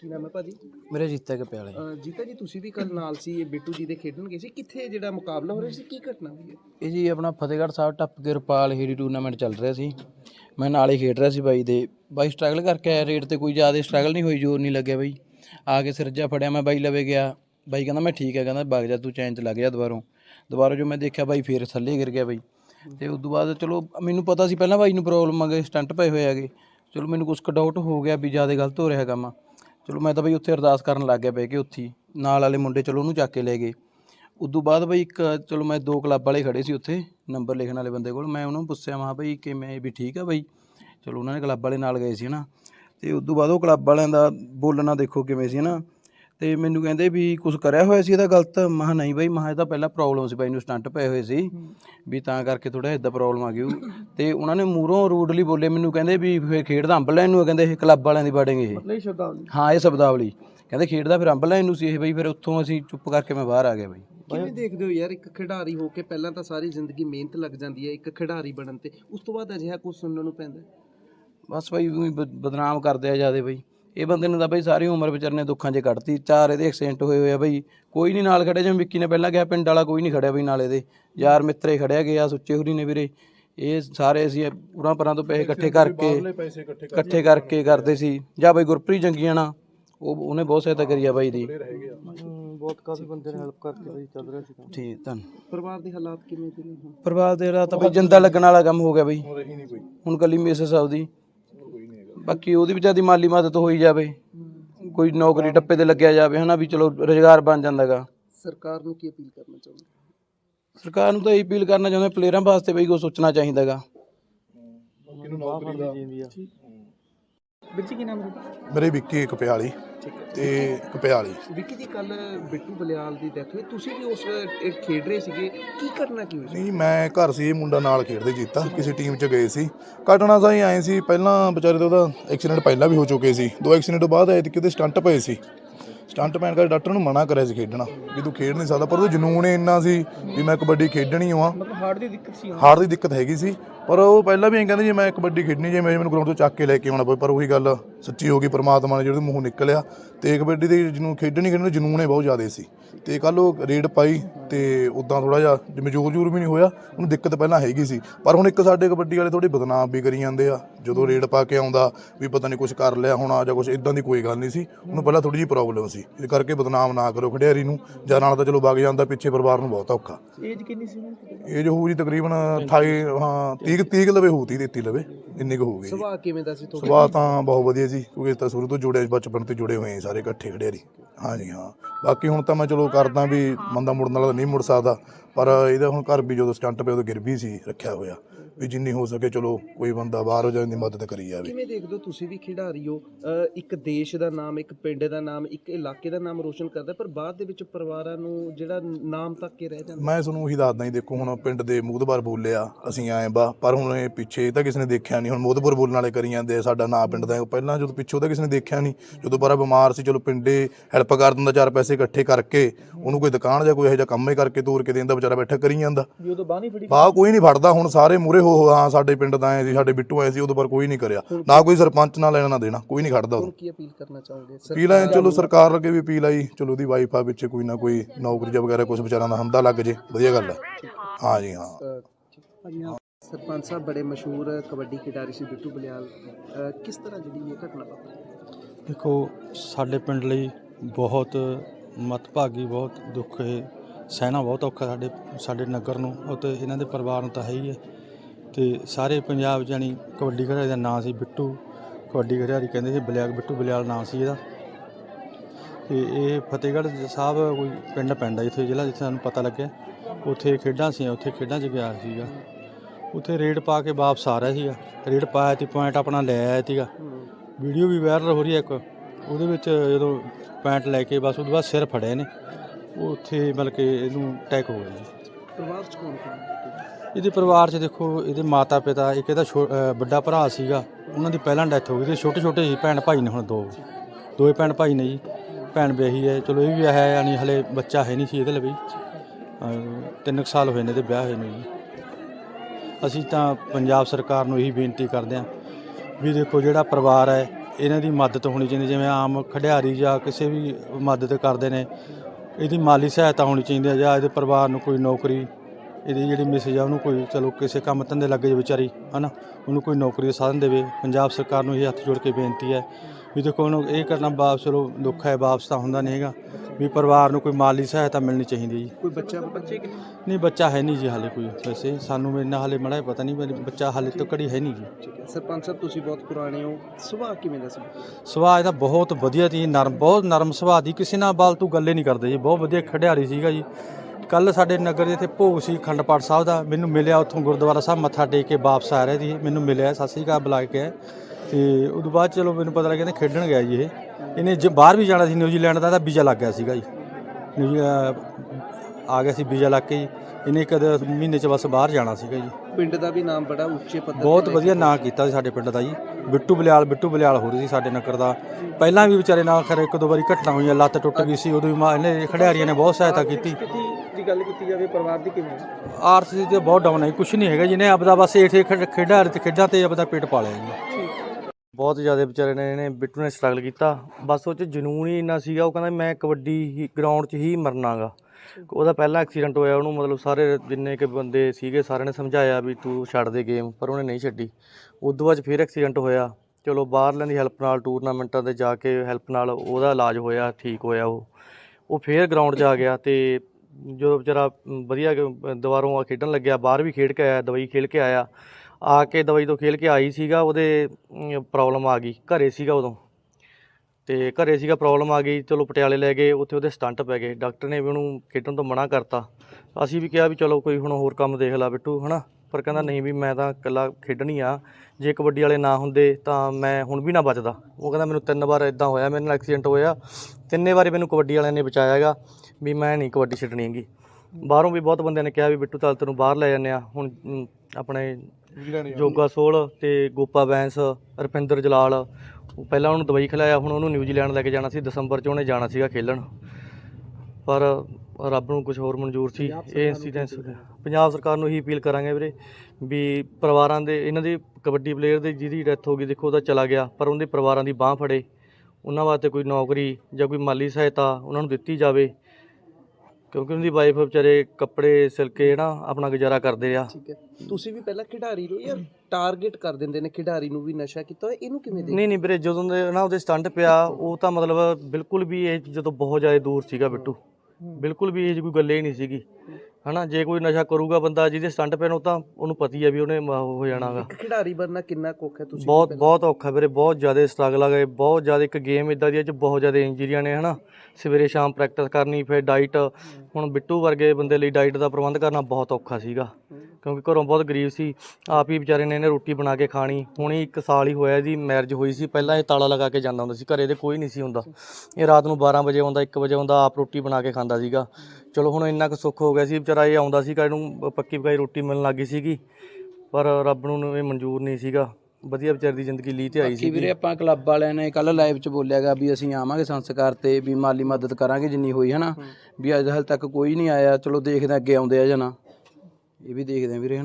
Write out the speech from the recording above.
ਕੀ ਨਾਮ ਹੈ ਭਾਜੀ? ਮੇਰੇ ਜੀਤੇ ਕੇ ਪਿਆਲੇ ਅਹ ਜੀਤਾ ਜੀ ਤੁਸੀਂ ਵੀ ਕੱਲ ਨਾਲ ਸੀ ਇਹ ਬਿੱਟੂ ਜੀ ਦੇ ਖੇਡਣ ਗਏ ਸੀ। ਕਿੱਥੇ ਜਿਹੜਾ ਮੁਕਾਬਲਾ ਹੋ ਰਿਹਾ ਸੀ ਕੀ ਘਟਨਾ ਹੋਈ ਹੈ? ਇਹ ਜੀ ਆਪਣਾ ਫਤਿਹਗੜ੍ਹ ਸਾਹਿਬ ਟੱਪ ਕੇ ਰੁਪਾਲ ਹੀਰੀ ਟੂਰਨਾਮੈਂਟ ਚੱਲ ਰਿਹਾ ਸੀ। ਮੈਂ ਨਾਲ ਹੀ ਖੇਡ ਰਿਹਾ ਸੀ ਬਾਈ ਦੇ। ਬਾਈ ਸਟਰਗਲ ਕਰਕੇ ਆਇਆ ਰੇਟ ਤੇ ਕੋਈ ਜ਼ਿਆਦਾ ਸਟਰਗਲ ਨਹੀਂ ਹੋਈ ਜੋਰ ਨਹੀਂ ਲੱਗਿਆ ਬਾਈ। ਆ ਕੇ ਸਿਰਜਾ ਫੜਿਆ ਮੈਂ ਬਾਈ ਲਵੇ ਗਿਆ। ਬਾਈ ਕਹਿੰਦਾ ਮੈਂ ਠੀਕ ਹੈ ਕਹਿੰਦਾ ਵਗ ਜਾ ਤੂੰ ਚੈਨ ਚ ਲੱਗ ਜਾ ਦੁਬਾਰੋਂ। ਦੁਬਾਰਾ ਜੋ ਮੈਂ ਦੇਖਿਆ ਬਾਈ ਫੇਰ ਥੱਲੇ ਗਿਰ ਗਿਆ ਬਾਈ। ਤੇ ਉਸ ਤੋਂ ਬਾਅਦ ਚਲੋ ਮੈਨੂੰ ਪਤਾ ਸੀ ਪਹਿਲਾਂ ਬਾਈ ਨੂੰ ਪ੍ਰੋਬਲਮ ਆ ਗਈ ਸਟੰਟ ਪਏ ਹੋਏ ਹੈਗੇ। ਚਲੋ ਮੈਨੂੰ ਕੁਝ ਡਾਊਟ ਹੋ ਗਿਆ ਵੀ ਜ਼ਿਆਦਾ ਗਲਤ ਹੋ ਰਿਹਾ ਕੰਮ। ਚਲੋ ਮੈਂ ਤਾਂ ਬਈ ਉੱਥੇ ਅਰਦਾਸ ਕਰਨ ਲੱਗ ਗਿਆ ਬਹਿ ਕੇ ਉੱਥੇ ਹੀ। ਨਾਲ ਵਾਲੇ ਮੁੰਡੇ ਚਲੋ ਉਹਨੂੰ ਚੱਕ ਕੇ ਲੈ ਗਏ। ਉਦੋਂ ਬਾਅਦ ਬਈ ਇੱਕ ਚਲੋ ਮੈਂ ਦੋ ਕਲੱਬ ਵਾਲੇ ਖੜੇ ਸੀ ਉੱਥੇ, ਨੰਬਰ ਲਿਖਣ ਵਾਲੇ ਬੰਦੇ ਕੋਲ। ਮੈਂ ਉਹਨਾਂ ਨੂੰ ਪੁੱਛਿਆ, ਮਾ ਬਈ ਕਿਵੇਂ ਵੀ ਠੀਕ ਆ ਬਈ। ਚਲੋ ਉਹਨਾਂ ਨੇ ਕਲੱਬ ਵਾਲੇ ਨਾਲ ਗਏ ਸੀ ਹਨਾ। ਤੇ ਉਦੋਂ ਬਾਅਦ ਉਹ ਕਲੱਬ ਵਾਲਿਆਂ ਦਾ ਬੋਲਣਾ ਦੇਖੋ ਕਿਵੇਂ ਸੀ ਹਨਾ। ਤੇ ਮੈਨੂੰ ਕਹਿੰਦੇ ਵੀ ਕੁਝ ਕਰਿਆ ਹੋਇਆ ਸੀ ਇਹਦਾ ਗਲਤ। ਮਹਾ ਨਹੀਂ ਬਈ ਮਹਾ ਇਹ ਤਾਂ ਪਹਿਲਾਂ ਪ੍ਰੋਬਲਮ ਸੀ ਬਾਈ ਨੂੰ ਸਟੰਟ ਪਏ ਹੋਏ ਸੀ। ਵੀ ਤਾਂ ਕਰਕੇ ਥੋੜਾ ਇਦਾਂ ਪ੍ਰੋਬਲਮ ਆ ਗਈ ਉਹ। ਤੇ ਉਹਨਾਂ ਨੇ ਮੂਹਰੋਂ ਰੂਡਲੀ ਬੋਲੇ ਮੈਨੂੰ ਕਹਿੰਦੇ ਵੀ ਫੇਰ ਖੇਡਦਾ ਅੰਬ ਲੈਣ ਨੂੰ ਆ, ਕਹਿੰਦੇ ਇਹ ਕਲੱਬ ਵਾਲਿਆਂ ਦੀ ਬਾੜੇਂਗੇ ਇਹ। ਨਹੀਂ ਸ਼ਬਦਾਵਲੀ। ਹਾਂ ਇਹ ਸ਼ਬਦਾਵਲੀ। ਕਹਿੰਦੇ ਖੇਡਦਾ ਫਿਰ ਅੰਬ ਲੈਣ ਨੂੰ ਸੀ ਇਹ ਬਈ ਫਿਰ ਉੱਥੋਂ ਅਸੀਂ ਚੁੱਪ ਕਰਕੇ ਮੈਂ ਬਾਹਰ ਆ ਗਿਆ ਬਈ। ਕਿਵੇਂ ਦੇਖਦੇ ਹੋ ਯਾਰ ਇੱਕ ਖਿਡਾਰੀ ਹੋ ਕੇ ਪਹਿਲਾਂ ਤਾਂ ਸਾਰੀ ਜ਼ਿੰਦਗੀ ਮਿਹਨਤ ਲੱਗ ਜਾਂਦੀ ਹੈ ਇੱਕ ਖਿਡਾਰੀ ਬਣਨ ਤੇ। ਉਸ ਤੋਂ ਬਾਅਦ ਅਜਿਹਾ ਕੁਝ ਸੁਣਨ ਨੂੰ ਪੈਂਦਾ? ਹੈ। ਬਸ ਬਈ ਊਂ ਹੀ ਬ- ਬਦਨਾਮ ਕਰਦੇ ਆ ਜਿਆਦੇ ਬਈ। ਇਹ ਬੰਦੇ ਨੇ ਤਾਂ ਬਈ ਸਾਰੀ ਉਮਰ ਵਿਚਾਰੇ ਨੇ ਦੁੱਖਾਂ 'ਚ ਕੱਢਤੀ ਚਾਰ ਇਹਦੇ ਐਕਸੀਡੈਂਟ ਹੋਏ ਹੋਏ ਆ ਬਈ। ਕੋਈ ਨਹੀਂ ਨਾਲ ਖੜਿਆ ਜਿਵੇਂ ਵਿੱਕੀ ਨੇ ਪਹਿਲਾਂ ਕਿਹਾ ਪਿੰਡ ਵਾਲਾ ਕੋਈ ਨਹੀਂ ਖੜਿਆ ਬਈ ਨਾਲ ਇਹਦੇ। ਯਾਰ ਮਿੱਤਰੇ ਖੜਿਆ ਗਿਆ ਸੁੱਚੇ ਹੁਰੀ ਨੇ ਵੀਰੇ। ਇਹ ਸਾਰੇ ਅਸੀਂ ਉਰਾਂ ਪਰਾਂ ਤੋਂ ਪੈਸੇ ਇਕੱਠੇ ਕਰਕੇ ਇਕੱਠੇ ਕਰਕੇ ਕਰਦੇ ਸੀ। ਜਾਂ ਬਈ ਗੁਰਪ੍ਰੀਤ ਜੰਗੀਆਂ ਨਾਲ ਉਹ ਉਹਨੇ ਬਹੁਤ ਸਹਾਇਤਾ ਕਰੀ ਆ ਬਾਈ ਦੀ। ਬਹੁਤ ਕਾਫੀ ਬੰਦੇ ਨੇ ਹੈਲਪ ਕਰਕੇ ਬਈ ਚੱਲ ਰਿਹਾ ਸੀ ਠੀਕ ਧੰਨ। ਪਰਿਵਾਰ ਦੇ ਹਾਲਾਤ ਕਿਵੇਂ ਦੇ ਨੇ ਪਰਿਵਾਰ ਦੇ ਰਾਤ ਬਈ ਜਿੰਦਾ ਲੱਗਣ ਵਾਲਾ ਕੰਮ ਹੋ ਗਿਆ ਬਈ। ਹੁਣ ਕੱਲੀ ਮਿਸਿਸ ਆਉਦੀ ਬਾਕੀ ਉਹਦੀ ਵਿਚਾਰ ਦੀ ਮਾਲੀ ਮਦਦ ਹੋਈ ਜਾਵੇ ਕੋਈ ਨੌਕਰੀ ਟੱਪੇ ਤੇ ਲੱਗਿਆ ਜਾਵੇ ਹਨਾ ਵੀ ਚਲੋ ਰੋਜ਼ਗਾਰ ਬਣ ਜਾਂਦਾਗਾ ਸਰਕਾਰ ਨੂੰ ਕੀ ਅਪੀਲ ਕਰਨਾ ਚਾਹੁੰਦੇ ਸਰਕਾਰ ਨੂੰ ਤਾਂ ਇਹ ਅਪੀਲ ਕਰਨਾ ਚਾਹੁੰਦੇ ਪਲੇਅਰਾਂ ਵਾਸਤੇ ਬਈ ਕੁਛ ਸੋਚਣਾ ਚਾਹੀਦਾਗਾ ਵੀਰ ਜੀ ਕੀ ਨਾਮ ਹੈ ਮੇਰੇ ਵਿੱਕੀ ਕਪਿਆਲੀ ਤੇ ਕਪਿਆਲੀ ਵਿੱਕੀ ਦੀ ਕੱਲ ਬਿੱਟੂ ਬਲਿਆਲ ਦੀ ਡੈਥ ਹੋਈ। ਤੁਸੀਂ ਵੀ ਉਸ ਇਹ ਖੇਡ ਰਹੇ ਸੀਗੇ। ਕੀ ਕਰਨਾ ਕੀ ਸੀ ਨਹੀਂ ਮੈਂ ਘਰ ਸੀ ਇਹ ਮੁੰਡਾ ਨਾਲ ਖੇਡਦੇ ਜੀਤਾ। ਕਿਸੇ ਟੀਮ 'ਚ ਗਏ ਸੀ। ਘਟਨਾ ਸਾਈ ਆਏ ਸੀ ਪਹਿਲਾਂ ਵਿਚਾਰੇ ਦਾ ਉਹਦਾ ਐਕਸੀਡੈਂਟ ਪਹਿਲਾਂ ਵੀ ਹੋ ਚੁੱਕੇ ਸੀ। ਦੋ ਐਕਸੀਡੈਂਟ ਤੋਂ ਬਾਅਦ ਆਏ ਤੇ ਕਿਤੇ ਸਟੰਟ ਪਏ ਸੀ। ਸਟੰਟ ਪੈਣ ਕਰਕੇ ਡਾਕਟਰ ਨੂੰ ਮਨਾ ਕਰਿਆ ਸੀ ਖੇਡਣਾ। ਵੀ ਤੂੰ ਖੇਡ ਨਹੀਂ ਸਕਦਾ। ਪਰ ਉਹ ਜਨੂਨ ਹੀ ਇੰਨਾ ਸੀ ਵੀ ਮੈਂ ਕਬੱਡੀ ਖੇਡਣੀ ਹਾਂ ਮਤਲਬ ਹਾਰਟ ਦੀ ਦਿੱਕਤ ਸੀ ਹਾਰਟ ਦੀ ਦਿੱਕਤ ਹੈਗੀ ਸੀ। ਪਰ ਉਹ ਪਹਿਲਾਂ ਵੀ ਐਂ ਕਹਿੰਦੇ ਜੀ ਮੈਂ ਕਬੱਡੀ ਖੇਡਣੀ ਜੇ ਮੈਨੂੰ ਗਰਾਊਂਡ ਤੋਂ ਚੱਕ ਕੇ ਲੈ ਕੇ ਆਉਣਾ ਪਵੇ ਪਰ ਉਹੀ ਗੱਲ ਸੱਚੀ ਹੋ ਗਈ ਪ੍ਰਮਾਤਮਾ ਨੇ ਜਿਹੜੇ ਮੂੰਹੋਂ ਨਿਕਲਿਆ ਤੇ ਕਬੱਡੀ ਦੇ ਜਿਹਨੂੰ ਖੇਡਣੀ ਖੇਡਣੀ ਜਨੂਨ ਹੀ ਬਹੁਤ ਜ਼ਿਆਦਾ ਸੀ। ਤੇ ਕੱਲ ਉਹ ਰੇਡ ਪਾਈ ਤੇ ਉਦਾਂ ਥੋੜਾ ਜਿਹਾ ਜਿਵੇਂ ਜੋਰ ਜੂਰ ਵੀ ਨਹੀਂ ਹੋਇਆ ਉਹਨੂੰ ਦਿੱਕਤ ਪਹਿਲਾਂ ਹੈਗੀ ਸੀ। ਪਰ ਹੁਣ ਇੱਕ ਸਾਡੇ ਕਬੱਡੀ ਵਾਲੇ ਥੋੜੀ ਬਦਨਾਮ ਵੀ ਕਰੀ ਜਾਂਦੇ ਆ। ਜਦੋਂ ਰੇਡ ਪਾ ਕੇ ਆਉਂਦਾ ਵੀ ਪਤਾ ਨਹੀਂ ਕੁਝ ਕਰ ਲਿਆ ਹੋਣਾ ਜਾਂ ਕੁਝ ਇਦਾਂ ਦੀ ਕੋਈ ਗੱਲ ਨਹੀਂ ਸੀ। ਉਹਨੂੰ ਪਹਿਲਾਂ ਥੋੜੀ ਜਿਹੀ ਪ੍ਰੋਬਲਮ ਸੀ। ਇਸ ਕਰਕੇ ਬਦਨਾਮ ਨਾ ਕਰੋ ਖਿਡਾਰੀ ਨੂੰ। ਜਾਂ ਨਾਲ ਤਾਂ ਚਲੋ ਵਗ ਜਾਂਦਾ ਪਿੱਛੇ ਪਰਿਵਾਰ ਨੂੰ ਬਹੁਤ ਔਖਾ। ਏਜ ਕਿੰਨੀ ਸੀ ਉਹਨਾਂ ਦੀ ਇਹ ਜੋ ਹੋਊ ਜੀ ਤਕਰੀਬਨ 28 ਹਾਂ 30 30 ਲਵੇ ਹੋਊ 30 33 ਲਵੇ। ਇੰਨੀ ਕੁ ਹੋਊਗੀ ਜੀ। ਸੁਭਾਅ ਕਿਵੇਂ ਦਾ ਸੀ ਤੁਹਾਡਾ ਸੁਭਾਅ ਤਾਂ ਬਹੁਤ ਵਧੀਆ ਜੀ ਕਿਉਂਕਿ ਤਾਂ ਸ਼ੁਰੂ ਤੋਂ ਜੁੜੇ ਬਚਪਨ ਤੋਂ ਜੁੜੇ ਹੋਏ ਹਾਂ ਸਾਰੇ ਇਕੱਠੇ ਖੜਿਆਰੀ ਹਾਂਜੀ ਹਾਂ। ਬਾਕੀ ਹੁਣ ਤਾਂ ਮੈਂ ਚਲੋ ਕਰਦਾ ਵੀ ਬੰਦਾ ਮੁੜਨ ਵਾਲਾ ਤਾਂ ਨਹੀਂ ਮੁੜ ਸਕਦਾ ਪਰ ਇਹਦਾ ਹੁਣ ਘਰ ਵੀ ਜਦੋਂ ਸਟੰਟ ਪਿਆ ਉਦੋਂ ਗਿਰ ਵੀ ਸੀ ਰੱਖਿਆ ਹੋਇਆ। ਵੀ ਜਿੰਨੀ ਹੋ ਸਕੇ ਚਲੋ ਕੋਈ ਬੰਦਾ ਬਾਹਰ ਹੋ ਜਾਣ ਦੀ ਮਦਦ ਕਰੀ ਜਾਵੇ। ਕਿਵੇਂ ਦੇਖਦੇ ਹੋ ਤੁਸੀਂ ਵੀ ਖਿਡਾਰੀ ਹੋ? ਅਹ ਇੱਕ ਦੇਸ਼ ਦਾ ਨਾਮ ਇੱਕ ਪਿੰਡ ਦਾ ਨਾਮ ਇੱਕ ਇਲਾਕੇ ਦਾ ਨਾਮ ਰੋਸ਼ਨ ਕਰਦਾ ਪਰ ਬਾਅਦ ਦੇ ਵਿੱਚ ਪਰਿਵਾਰਾਂ ਨੂੰ ਜਿਹੜਾ ਨਾਮ ਤੱਕ ਕੇ ਰਹਿ ਜਾਂਦਾ। ਮੈਂ ਤੁਹਾਨੂੰ ਉਹੀ ਦੱਸਦਾ ਜੀ ਦੇਖੋ ਹੁਣ ਪਿੰਡ ਦੇ ਮੂਦਬਾਰ ਬੋਲਿਆ ਅਸੀਂ ਆਏ ਬਾ ਪਰ ਹੁਣ ਇਹ ਪਿੱਛੇ ਤਾਂ ਕਿਸੇ ਨੇ ਦੇਖਿਆ ਨਹੀਂ ਹੁਣ ਮੂਦਬਾਰ ਬੋਲਣ ਵਾਲੇ ਕਰੀ ਜਾਂਦੇ ਆ, ਸਾਡਾ ਨਾਂ ਪਿੰਡ ਦਾ ਹੈ। ਪਹਿਲਾਂ ਜਦੋਂ ਪਿੱਛੋਂ ਤਾਂ ਕਿਸੇ ਨੇ ਦੇਖਿਆ ਨਹੀਂ ਜਦੋਂ ਬਾਰਾ ਬਿਮਾਰ ਸੀ ਚਲੋ ਪਿੰਡੇ ਹੈਲਪ ਕਰ ਦਿੰਦਾ ਚਾਰ ਪੈਸੇ ਇਕੱਠੇ ਕਰਕੇ ਉਹਨੂੰ ਕੋਈ ਦੁਕਾਨ ਜਾਂ ਕੋਈ ਇਹੋ ਜਿਹਾ ਕੰਮ ਹੀ ਕਰਕੇ ਤੋਰ ਕੇ ਦਿੰਦਾ ਵਿਚਾਰਾ ਬੈਠਾ ਕਰੀ ਜਾਂਦਾ। ਵੀ ਉਦੋਂ ਬਾਹ ਨਹੀਂ ਫੜੀ? ਬਾਹ ਕੋਈ ਨਹੀਂ ਫੜਦਾ ਹੁਣ ਸਾਰੇ ਮੂਰੇ ਹੋ ਹੋ, ਹਾਂ ਸਾਡੇ ਪਿੰਡ ਦਾ ਆਏ ਸੀ ਸਾਡੇ ਬਿੱਟੂ ਆਏ ਸੀ ਉਦੋਂ ਪਰ ਕੋਈ ਨਹੀਂ ਕਰਿਆ। ਨਾ ਕੋਈ ਸਰਪੰਚ ਨਾਲ ਲੈਣਾ ਨਾ ਦੇਣਾ ਕੋਈ ਨਹੀਂ ਖੜਦਾ ਉਦੋਂ। ਹੁਣ ਕੀ ਅਪੀਲ ਕਰਨਾ ਚਾਹੋਗੇ? ਸਰ ਅਪੀਲ ਹੈ ਚਲੋ ਸਰਕਾਰ ਅੱਗੇ ਵੀ ਅਪੀਲ ਆਈ ਚਲੋ ਉਹਦੀ ਵਾਈਫ ਆ ਵਿੱਚ ਕੋਈ ਨਾ ਕੋਈ ਨੌਕਰੀ ਜਾਂ ਵਗੈਰਾ ਕੁਝ ਵਿਚਾਰਾਂ ਦਾ ਹੰਦਾ ਲੱਗ ਜੇ ਵਧੀਆ ਗੱਲ ਹੈ ਹਾਂ। ਜੀ ਹਾਂ ਸਰਪੰਚ ਸਾਹਿਬ ਬੜੇ ਮਸ਼ਹੂਰ ਕਬੱਡੀ ਖਿਡਾਰੀ ਸੀ ਬਿੱਟੂ ਬਲਿਆਲ। ਅਹ ਕਿਸ ਤਰ੍ਹਾਂ ਜਿਹੜੀ ਇਹ ਘਟਨਾ ਵਾਪਰੀ? ਦੇਖੋ ਸਾਡੇ ਪਿੰਡ ਲਈ ਬਹੁਤ ਮਤਭਾਗੀ ਬਹੁਤ ਦੁੱਖ ਹੈ। ਸਹਿਣਾ ਬਹੁਤ ਔਖਾ ਸਾਡੇ ਸਾਡੇ ਨਗਰ ਨੂੰ ਅਤੇ ਇਹਨਾਂ ਦੇ ਪਰਿਵਾਰ ਨੂੰ ਤਾਂ ਹੈ ਹੀ ਹੈ। ਤੇ ਸਾਰੇ ਪੰਜਾਬ ਜਾਨੀ ਕਬੱਡੀ ਖਿਡਾਰੀ ਦਾ ਨਾਂ ਸੀ ਬਿੱਟੂ। ਕਬੱਡੀ ਖਿਡਾਰੀ ਕਹਿੰਦੇ ਸੀ ਬਲਿਆਲ ਬਿੱਟੂ ਬਲਿਆਲ ਨਾਂ ਸੀ ਇਹਦਾ। ਤੇ ਇਹ ਫਤਿਹਗੜ੍ਹ ਸਾਹਿਬ ਕੋਈ ਪਿੰਡ ਪੈਂਦਾ ਜਿੱਥੇ ਜ਼ਿਲ੍ਹਾ ਜਿੱਥੇ ਸਾਨੂੰ ਪਤਾ ਲੱਗਿਆ। ਉੱਥੇ ਖੇਡਾਂ ਸੀ ਉੱਥੇ ਖੇਡਾਂ 'ਚ ਗਿਆ ਸੀਗਾ। ਉੱਥੇ ਰੇਡ ਪਾ ਕੇ ਵਾਪਸ ਆ ਰਿਹਾ ਸੀਗਾ। ਰੇਡ ਪਾਇਆ ਤੇ ਪੁਆਇੰਟ ਆਪਣਾ ਲੈ ਆਇਆ ਸੀਗਾ। ਵੀਡੀਓ ਵੀ ਵਾਇਰਲ ਹੋ ਰਹੀ ਹੈ ਇੱਕ। ਉਹਦੇ ਵਿੱਚ ਜਦੋਂ ਪੈਂਟ ਲੈ ਕੇ ਬਸ ਉਹਦੇ ਬਾਅਦ ਸਿਰ ਫੜਿਆ ਨੇ ਉਹ ਉੱਥੇ ਮਤਲਬ ਕਿ ਇਹਨੂੰ ਅਟੈਕ ਹੋ ਗਿਆ ਜੀ। ਪਰਿਵਾਰ ਚ ਕੌਣ ਕੌਣ? ਇਹਦੇ ਪਰਿਵਾਰ 'ਚ ਦੇਖੋ ਇਹਦੇ ਮਾਤਾ ਪਿਤਾ ਇੱਕ ਇਹਦਾ ਛੋ- ਅਹ ਵੱਡਾ ਭਰਾ ਸੀਗਾ ਉਹਨਾਂ ਦੀ ਪਹਿਲਾਂ ਡੈਥ ਹੋ ਗਈ ਤੇ ਛੋਟੇ ਛੋਟੇ ਸੀ ਭੈਣ ਭਾਈ ਨੇ ਹੁਣ ਦੋ। ਦੋਏ ਭੈਣ ਭਾਈ ਨੇ ਜੀ ਭੈਣ ਵਿਆਹੀ ਹੈ ਚਲੋ ਇਹ ਵੀ ਵਿਆਹਿਆ ਹੈ ਯਾਨੀ ਹਲੇ ਬੱਚਾ ਹੈ ਨਹੀਂ ਸੀ ਇਹਦੇ ਲਈ ਅਹ ਤਿੰਨ ਕੁ ਸਾਲ ਹੋਏ ਨੇ ਤੇ ਵਿਆਹ ਹੋਏ ਨੇ ਜੀ। ਅਸੀਂ ਤਾਂ ਪੰਜਾਬ ਸਰਕਾਰ ਨੂੰ ਇਹੀ ਬੇਨਤੀ ਕਰਦੇ ਹਾਂ ਵੀ ਦੇਖੋ ਜਿਹੜਾ ਪਰਿਵਾਰ ਹੈ ਇਹਨਾਂ ਦੀ ਮਦਦ ਹੋਣੀ ਚਾਹੀਦੀ, ਜਿਵੇਂ ਆਮ ਖਿਡਾਰੀ ਜਾਂ ਕਿਸੇ ਵੀ ਮਦਦ ਕਰਦੇ ਨੇ, ਇਹਦੀ ਮਾਲੀ ਸਹਾਇਤਾ ਹੋਣੀ ਚਾਹੀਦੀ ਹੈ ਜਾਂ ਇਹਦੇ ਪਰਿਵਾਰ ਨੂੰ ਕੋਈ ਨੌਕਰੀ ਇਹਦੀ ਜਿਹੜੀ ਮਿਸਜ ਆ ਉਹਨੂੰ ਕੋਈ ਚਲੋ ਕਿਸੇ ਕੰਮ ਧੰਦੇ ਲੱਗੇ ਜੇ ਵਿਚਾਰੀ ਹਨਾ? ਉਹਨੂੰ ਕੋਈ ਨੌਕਰੀ ਦਾ ਸਾਧਨ ਦੇਵੇ। ਪੰਜਾਬ ਸਰਕਾਰ ਨੂੰ ਇਹ ਹੱਥ ਜੋੜ ਕੇ ਬੇਨਤੀ ਹੈ ਵੀ ਦੇਖੋ ਉਹਨੂੰ ਇਹ ਕਰਨਾ ਵਾਪਸ ਚਲੋ ਦੁੱਖ ਹੈ ਵਾਪਸ ਤਾਂ ਹੁੰਦਾ ਨਹੀਂ ਹੈਗਾ। ਵੀ ਪਰਿਵਾਰ ਨੂੰ ਕੋਈ ਮਾਲੀ ਸਹਾਇਤਾ ਮਿਲਣੀ ਚਾਹੀਦੀ ਜੀ। ਕੋਈ ਬੱਚਾ ਬੱਚੇ ਕਿ ਨਹੀਂ? ਬੱਚਾ ਹੈ ਨਹੀਂ ਜੀ ਹਾਲੇ ਕੋਈ ਵੈਸੇ। ਸਾਨੂੰ ਮੇਰੇ ਨਾਲ ਹਾਲੇ ਮੜਾ ਪਤਾ ਨਹੀਂ ਪਰ ਬੱਚਾ ਹਾਲੇ ਤੱਕ ਘੜੀ ਹੈ ਨਹੀਂ ਜੀ। ਸਰਪੰਚ ਸਾਹਿਬ ਤੁਸੀਂ ਬਹੁਤ ਪੁਰਾਣੇ ਹੋ। ਸੁਭਾਅ ਕਿਵੇਂ ਦਾ ਸੀ? ਸੁਭਾਅ ਇਹਦਾ ਬਹੁਤ ਵਧੀਆ ਸੀ ਨਰਮ ਬਹੁਤ ਨਰਮ ਸੁਭਾਅ ਦੀ। ਕਿਸੇ ਨਾਲ ਬਾਲਤੂ ਗੱਲੇ ਨਹੀਂ ਕਰਦੇ ਜੀ ਬਹੁਤ ਵਧੀਆ ਖਿਡਾਰੀ ਸੀਗਾ ਜੀ। ਕੱਲ ਸਾਡੇ ਨਗਰ ਦੇ ਇੱਥੇ ਭੋਗ ਸੀ ਖੰਡ ਪਾਠ ਸਾਹਿਬ ਦਾ ਮੈਨੂੰ ਮਿਲਿਆ ਉੱਥੋਂ ਗੁਰਦੁਆਰਾ ਸਾਹਿਬ ਮੱਥਾ ਟੇਕ ਕੇ ਵਾਪਸ ਆ ਰਿਹਾ ਸੀ। ਮੈਨੂੰ ਮਿਲਿਆ ਸਤਿ ਸ੍ਰੀ ਅਕਾਲ ਬੁਲਾ ਕੇ ਤੇ ਉਦੋਂ ਬਾਅਦ ਚਲੋ ਮੈਨੂੰ ਪਤਾ ਲੱਗਿਆ ਕਹਿੰਦੇ ਖੇਡਣ ਗਿਆ ਜੀ ਇਹ। ਇਹਨੇ ਜ- ਬਾਹਰ ਵੀ ਜਾਣਾ ਸੀ ਨਿਊਜ਼ੀਲੈਂਡ ਦਾ ਇਹਦਾ ਵੀਜ਼ਾ ਲੱਗ ਗਿਆ ਸੀਗਾ ਜੀ। ਆ ਗਿਆ ਸੀ ਵੀਜ਼ਾ ਲੱਗ ਕੇ ਜੀ। ਇਹਨੇ ਇੱਕ ਮਹੀਨੇ ਚ ਬਸ ਬਾਹਰ ਜਾਣਾ ਸੀਗਾ ਜੀ। ਪਿੰਡ ਦਾ ਵੀ ਨਾਮ ਬੜਾ ਉੱਚੇ ਪੱਧਰ ਬਹੁਤ ਤੇ ਵਧੀਆ ਨਾਂ ਕੀਤਾ ਸੀ ਸਾਡੇ ਪਿੰਡ ਦਾ ਜੀ। ਬਿੱਟੂ ਬਲਿਆਲ ਬਿੱਟੂ ਬਲਿਆਲ ਹੋ ਰਹੀ ਸੀ ਸਾਡੇ ਨਗਰ ਦਾ। ਪਹਿਲਾਂ ਵੀ ਵਿਚਾਰੇ ਨਾਲ ਖਰੇ ਇੱਕ ਦੋ ਵਾਰੀ ਘਟਨਾ ਹੋਈਆਂ ਲੱਤ ਟੁੱਟ ਗਈ ਸੀ ਉਦੋਂ ਵੀ ਮਾਂ ਇਹਨੇ ਖਿਡਾਰੀਆਂ ਨੇ ਬਹੁਤ ਸਹਾਇਤਾ ਕੀਤੀ। ਗੱਲ ਕੀਤੀ ਜਾਵੇ ਪਰਿਵਾਰ ਦੀ ਕਿਵੇਂ? ਆਰਥਿਕ ਤੇ ਬਹੁਤ ਡਾਊਨ ਹੈ ਕੁਝ ਨਹੀਂ ਹੈਗਾ ਜਿਹਨੇ ਆਪਦਾ ਬਸ ਇਥੇ ਖੇਡਾਂ ਤੇ ਖੇਡਾਂ ਤੇ ਆਪਦਾ ਪੇਟ ਪਾਲਿਆ ਜੀ। ਬਹੁਤ ਜ਼ਿਆਦਾ ਵਿਚਾਰੇ ਨੇ ਇਹਨੇ ਬਿੱਟੂ ਨੇ ਸਟਰਗਲ ਕੀਤਾ। ਬਸ ਉਹ ਚ ਜਨੂਨ ਹੀ ਇੰਨਾ ਸੀਗਾ ਉਹ ਕਹਿੰਦਾ ਮੈਂ ਕਬੱਡੀ ਹੀ ਗਰਾਊਂਡ 'ਚ ਹੀ ਮਰਨਾਗਾ। ਉਹਦਾ ਪਹਿਲਾ ਐਕਸੀਡੈਂਟ ਹੋਇਆ ਉਹਨੂੰ ਮਤਲਬ ਸਾਰੇ ਜਿੰਨੇ ਕਿ ਬੰਦੇ ਸੀਗੇ ਸਾਰਿਆਂ ਨੇ ਸਮਝਾਇਆ ਵੀ ਤੂੰ ਛੱਡ ਦੇ ਗੇਮ ਪਰ ਉਹਨੇ ਨਹੀਂ ਛੱਡੀ। ਉਦੋਂ ਬਾਅਦ 'ਚ ਫਿਰ ਐਕਸੀਡੈਂਟ ਹੋਇਆ। ਚਲੋ ਬਾਹਰਲਿਆਂ ਦੀ ਹੈਲਪ ਨਾਲ ਟੂਰਨਾਮੈਂਟਾਂ ਤੇ ਜਾ ਕੇ ਹੈਲਪ ਨਾਲ ਉਹਦਾ ਇਲਾਜ ਹੋਇਆ ਠੀਕ ਹੋਇਆ ਉਹ। ਉਹ ਫੇਰ ਗਰਾਊਂਡ 'ਚ ਆ ਗਿਆ ਤੇ ਜਦੋਂ ਵਿਚਾਰਾ ਵਧੀਆ ਦੁਬਾਰੋਂ ਆ ਖੇਡਣ ਲੱਗਿਆ, ਬਾਹਰ ਵੀ ਖੇਡ ਕੇ ਆਇਆ, ਦਵਾਈ ਖੇਲ ਕੇ ਆਇਆ। ਆ ਕੇ ਦਵਾਈ ਤੋਂ ਖੇਲ ਕੇ ਆਈ ਸੀਗਾ, ਉਹਦੇ ਪ੍ਰੋਬਲਮ ਆ ਗਈ, ਘਰੇ ਸੀਗਾ ਉਦੋਂ। ਤੇ ਘਰੇ ਸੀਗਾ ਪ੍ਰੋਬਲਮ ਆ ਗਈ, ਚਲੋ ਪਟਿਆਲੇ ਲੈ ਗਏ, ਉੱਥੇ ਉਹਦੇ ਸਟੰਟ ਪੈ ਗਏ। ਡਾਕਟਰ ਨੇ ਵੀ ਉਹਨੂੰ ਖੇਡਣ ਤੋਂ ਮਨਾ ਕਰਤਾ। ਅਸੀਂ ਵੀ ਕਿਹਾ ਵੀ ਚਲੋ ਕੋਈ ਹੁਣ ਹੋਰ ਕੰਮ ਦੇਖ ਲਾ ਬਿੱਟੂ, ਹਨਾ? ਪਰ ਕਹਿੰਦਾ ਨਹੀਂ ਵੀ ਮੈਂ ਤਾਂ ਇਕੱਲਾ ਖੇਡਣੀ ਆ ਜੇ ਕਬੱਡੀ ਵਾਲੇ ਨਾ ਹੁੰਦੇ ਤਾਂ ਮੈਂ ਹੁਣ ਵੀ ਨਾ ਬਚਦਾ ਉਹ ਕਹਿੰਦਾ ਮੈਨੂੰ ਤਿੰਨ ਵਾਰ ਇਦਾਂ ਹੋਇਆ ਮੇਰੇ ਨਾਲ ਐਕਸੀਡੈਂਟ ਹੋਇਆ। ਤਿੰਨੇ ਵਾਰੀ ਮੈਨੂੰ ਕਬੱਡੀ ਵਾਲਿਆਂ ਨੇ ਬਚਾਇਆ ਹੈਗਾ ਵੀ ਮੈਂ ਨਹੀਂ ਕਬੱਡੀ ਛੱਡਣੀ ਹੈਗੀ। ਬਾਹਰੋਂ ਵੀ ਬਹੁਤ ਬੰਦਿਆਂ ਨੇ ਕਿਹਾ ਵੀ ਬਿੱਟੂ ਚੱਲ ਤੈਨੂੰ ਬਾਹਰ ਲੈ ਜਾਂਦੇ ਆ ਹੁਣ ਆਪਣੇ ਜੋਗਾ ਸੋਲ ਤੇ ਗੋਪਾ ਬੈਂਸ ਰੁਪਿੰਦਰ ਜਲਾਲ ਉਹ ਪਹਿਲਾਂ ਉਹਨੂੰ ਦਵਾਈ ਖਿਲਾਇਆ ਹੁਣ ਉਹਨੂੰ ਨਿਊਜ਼ੀਲੈਂਡ ਲੈ ਕੇ ਜਾਣਾ ਸੀ। ਦਸੰਬਰ 'ਚ ਉਹਨੇ ਜਾਣਾ ਸੀਗਾ ਖੇਲਣ। ਪਰ ਰੱਬ ਨੂੰ ਕੁਝ ਹੋਰ ਮਨਜ਼ੂਰ ਸੀ ਇਹ ਇੰਸੀਡੈਂਸ ਪੰਜਾਬ ਸਰਕਾਰ ਨੂੰ ਇਹੀ ਅਪੀਲ ਕਰਾਂਗੇ ਵੀਰੇ ਵੀ ਪਰਿਵਾਰਾਂ ਦੇ ਇਹਨਾਂ ਦੇ ਕਬੱਡੀ ਪਲੇਅਰ ਦੇ ਜਿਹਦੀ ਡੈਥ ਹੋ ਗਈ ਦੇਖੋ ਉਹਦਾ ਚਲਾ ਗਿਆ ਪਰ ਉਹਦੇ ਪਰਿਵਾਰਾਂ ਦੀ ਬਾਹ ਫੜੇ। ਉਹਨਾਂ ਵਾਸਤੇ ਕੋਈ ਨੌਕਰੀ ਜਾਂ ਕੋਈ ਮਾਲੀ ਸਹਾਇਤਾ ਉਹਨਾਂ ਨੂੰ ਦਿੱਤੀ ਜਾਵੇ ਕਿਉਂਕਿ ਉਹਦੀ ਵਾਈਫ ਵਿਚਾਰੇ ਕੱਪੜੇ ਸਿਲ ਕੇ ਨਾ ਆਪਣਾ ਗੁਜ਼ਾਰਾ ਕਰਦੇ ਆ। ਠੀਕ ਹੈ। ਤੁਸੀਂ ਵੀ ਪਹਿਲਾਂ ਖਿਡਾਰੀ ਰਹੋ ਯਾਰ ਟਾਰਗੇਟ ਕਰ ਦਿੰਦੇ ਨੇ ਖਿਡਾਰੀ ਨੂੰ ਵੀ ਨਸ਼ਾ ਕੀਤਾ ਹੋਇਆ ਇਹਨੂੰ ਕਿਵੇਂ ਦੇ ਨਹੀਂ ਨਹੀਂ ਵੀਰੇ ਜਦੋਂ ਦੇ ਨਾ ਉਹਦੇ ਸਟੰਟ ਪਿਆ ਉਹ ਤਾਂ ਮਤਲਬ ਬਿਲਕੁਲ ਵੀ ਇਹ ਜਦੋਂ ਬਹੁਤ ਜ਼ਿਆਦਾ ਦੂਰ ਸੀਗਾ ਬਿੱਟੂ। ਬਿਲਕੁਲ ਵੀ ਇਹ 'ਚ ਕੋਈ ਗੱਲ ਹੀ ਨਹੀਂ ਸੀਗੀ। ਹਨਾ ਜੇ ਕੋਈ ਨਸ਼ਾ ਕਰੂਗਾ ਬੰਦਾ ਜਿਹਦੇ ਸਟੰਟ ਪੈਣ ਉਹ ਤਾਂ ਉਹਨੂੰ ਪਤੀ ਹੈ ਵੀ ਉਹਨੇ ਮ- ਹੋ ਜਾਣਾਗਾ। ਇੱਕ ਖਿਡਾਰੀ ਬਣਨਾ ਕਿੰਨਾ ਕੁੱਖ ਹੈ ਤੁਸੀਂ ਬਹੁਤ ਬਹੁਤ ਔਖਾ ਵੀਰੇ ਬਹੁਤ ਜ਼ਿਆਦਾ ਸਟਰਗਲ ਆ ਗਏ ਬਹੁਤ ਜ਼ਿਆਦਾ ਇੱਕ ਗੇਮ ਇਦਾਂ ਦੀ ਹੈ ਚ ਬਹੁਤ ਜ਼ਿਆਦਾ ਇੰਜਰੀਆਂ ਨੇ ਹਨਾ। ਸਵੇਰੇ ਸ਼ਾਮ ਪ੍ਰੈਕਟਿਸ ਕਰਨੀ ਫਿਰ ਡਾਈਟ ਹੁਣ ਬਿੱਟੂ ਵਰਗੇ ਬੰਦੇ ਲਈ ਡਾਈਟ ਦਾ ਪ੍ਰਬੰਧ ਕਰਨਾ ਬਹੁਤ ਔਖਾ ਸੀਗਾ। ਕਿਉਂਕਿ ਘਰੋਂ ਬਹੁਤ ਗਰੀਬ ਸੀ। ਆਪ ਹੀ ਵਿਚਾਰੇ ਨੇ ਇਹਨੇ ਰੋਟੀ ਬਣਾ ਕੇ ਖਾਣੀ। ਹੁਣ ਹੀ ਇੱਕ ਸਾਲ ਹੀ ਹੋਇਆ ਇਹਦੀ ਮੈਰਿਜ ਹੋਈ ਸੀ। ਪਹਿਲਾਂ ਇਹ ਤਾਲਾ ਲਗਾ ਕੇ ਜਾਂਦਾ ਹੁੰਦਾ ਸੀ। ਘਰੇ ਦੇ ਕੋਈ ਨਹੀਂ ਸੀ ਹੁੰਦਾ। ਇਹ ਰਾਤ ਨੂੰ 12 ਵਜੇ ਆਉਂਦਾ 1 ਵਜੇ ਆਉਂਦਾ ਆਪ ਰੋਟੀ ਬਣਾ ਕੇ ਖਾਂਦਾ ਸੀਗਾ। ਚਲੋ ਹੁਣ ਇੰਨਾ ਕੁ ਸੁੱਖ ਹੋ ਗਿਆ ਸੀ। ਵਿਚਾਰਾ ਇਹ ਆਉਂਦਾ ਸੀ ਇਹਨੂੰ ਪੱਕੀ ਪਕਾਈ ਰੋਟੀ ਮਿਲਣ ਲੱਗੀ ਸੀਗੀ। ਪਰ ਰੱਬ ਨੂੰ ਇਹ ਮਨਜ਼ੂਰ ਨਹੀਂ ਸੀਗਾ। ਵਧੀਆ ਵਿਚਾਰੇ ਦੀ ਜ਼ਿੰਦਗੀ ਲੀ ਤੇ ਆਈ ਸੀ ਵੀਰੇ ਆਪਾਂ ਕਲੱਬ ਵਾਲਿਆਂ ਨੇ ਕੱਲ ਲਾਈਵ 'ਚ ਬੋਲਿਆਗਾ ਵੀ ਅਸੀਂ ਆਵਾਂਗੇ ਸੰਸਕਾਰ ਤੇ ਵੀ ਮਾਲੀ ਮਦਦ ਕਰਾਂਗੇ ਜਿੰਨੀ ਹੋਈ ਹਨਾ? ਵੀ ਅੱਜ ਹਾਲ ਤੱਕ ਕੋਈ ਨਹੀਂ ਆਇਆ। ਚਲੋ ਦੇਖਦੇ ਹਾਂ ਅੱਗੇ ਆਉਂਦੇ ਆ ਜਾਂ ਨਾ। ਇਹ ਵੀ ਦੇਖਦੇ ਆ ਵੀਰੇ